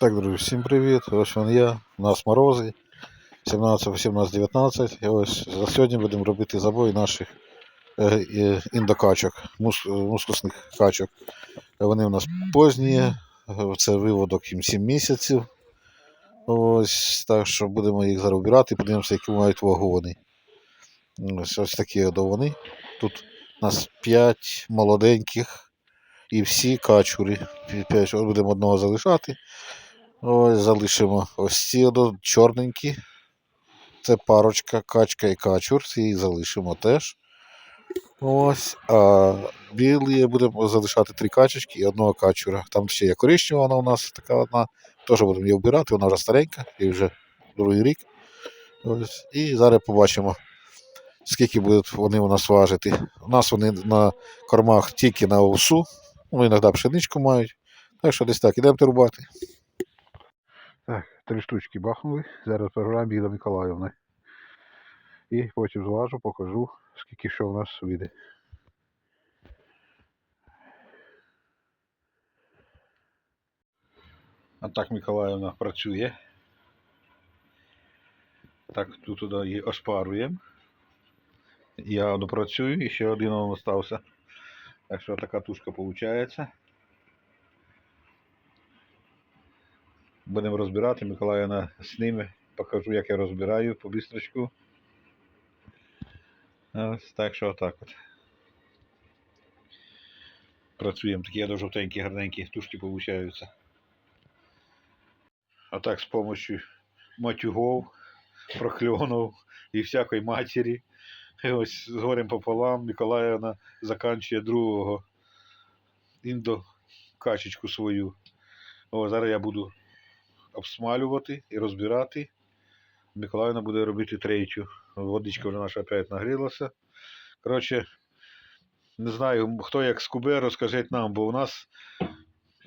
Так, друзі, всім привіт. Ось він я, у нас морози. 17, 18, 19. І ось за сьогодні будемо робити забой наших е, індокачок, мус, мускусних качок. Вони у нас позні, це виводок їм 7 місяців. Ось так що будемо їх зараз обирати, подивимося, які мають вагу вони. Ось, ось такі вони. Тут у нас 5 молоденьких і всі От будемо одного залишати. Ось залишимо ось ці чорненькі. Це парочка, качка і качур. Ці залишимо теж. Ось. А білі будемо залишати три качечки і одного качура. Там ще є коричнева, вона у нас така одна. Теж будемо її вбирати, вона вже старенька, і вже другий рік. Ось. І зараз побачимо, скільки будуть вони у нас важити. У нас вони на кормах тільки на овсу, ну, іноді пшеничку мають. Так що десь так, ідемо рубати. Три штучки бахнули. Зараз програмі їх до Миколаївни. І потім зважу, покажу, скільки що в нас вийде. А так Миколаївна працює. Так, тут її ошпаруємо. Я одну працюю, і ще один он остався. Так що така тушка виходить. Будемо розбирати. Миколаївна зніме. Покажу, як я розбираю по бістрочку. Так що отак от. Працюємо. Такі до жовтенькі, гарненькі тушки получаються. А так з допомогою матюгов, прокльонов і всякої матері. І ось з горем пополам Миколаївна заканчує другого індо качечку свою. О, зараз я буду обсмалювати і розбирати. Миколаївна буде робити третю. Водичка вже наша опять нагрілася. Коротше, не знаю, хто як скубе, розкажіть нам, бо у нас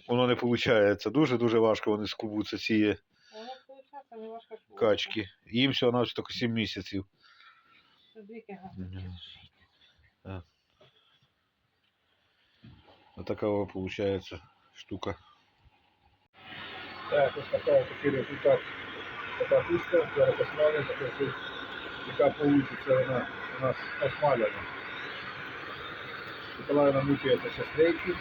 воно не виходить. Дуже-дуже важко вони скубуться ці важко качки. Їм всього навіть тільки 7 місяців. Вот такова получается штука. Так, ось така, такий результат. Така пуска, зараз посмалюємо, яка получиться вона у нас осмаляна. Миколаївна мучається ще стрейки.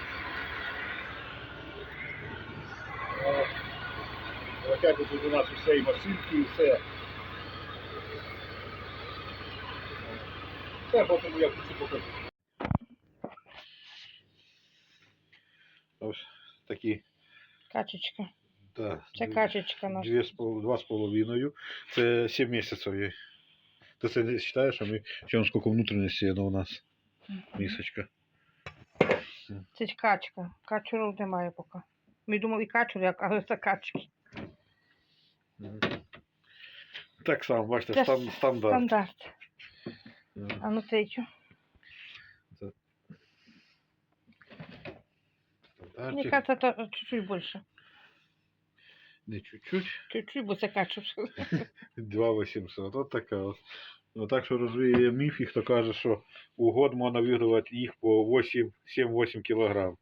Летять тут у нас усе і машинки, і все. Все, потім я хочу покажу. Ось такі. Качечка. Да, Це качечка наша. Дві з пол- два з половиною. Це 7 місяців їй. Ти це не вважаєш, що ми ще он скільки внутрішності ну, у нас місочка. Це ж качка. Качурів немає поки. Ми думали качури, але це качки. Мгм. Так само, бачите, Це стан, стандарт. Стандарт. Мгм. А ну третю. Мені Стандартик. кажется, це чуть-чуть більше. Не чуть-чуть. Чуть-чуть, бо це качур. 2800. От така от. Ну, так що розвіє міф, і хто каже, що у год можна вигодувати їх по 8, 7-8 кг.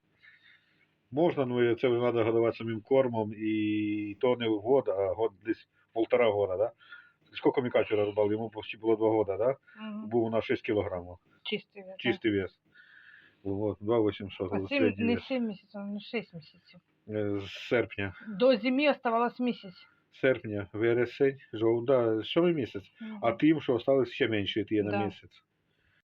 Можна, ну це вже треба годувати самим кормом, і то не в год, а год десь полтора года, да? Скільки ми качура рубали? Йому почти було 2 года, да? Мгм. Був у нас 6 кг. Чистий. да. Чистий вес. Вот, 2800 А це не 7 місяців, не 6 місяців. Е, З серпня. До зими оставалось місяць. Серпня, вересень, жовтня, сьомий місяць. А тим, що осталось ще менше, ті на Да. місяць.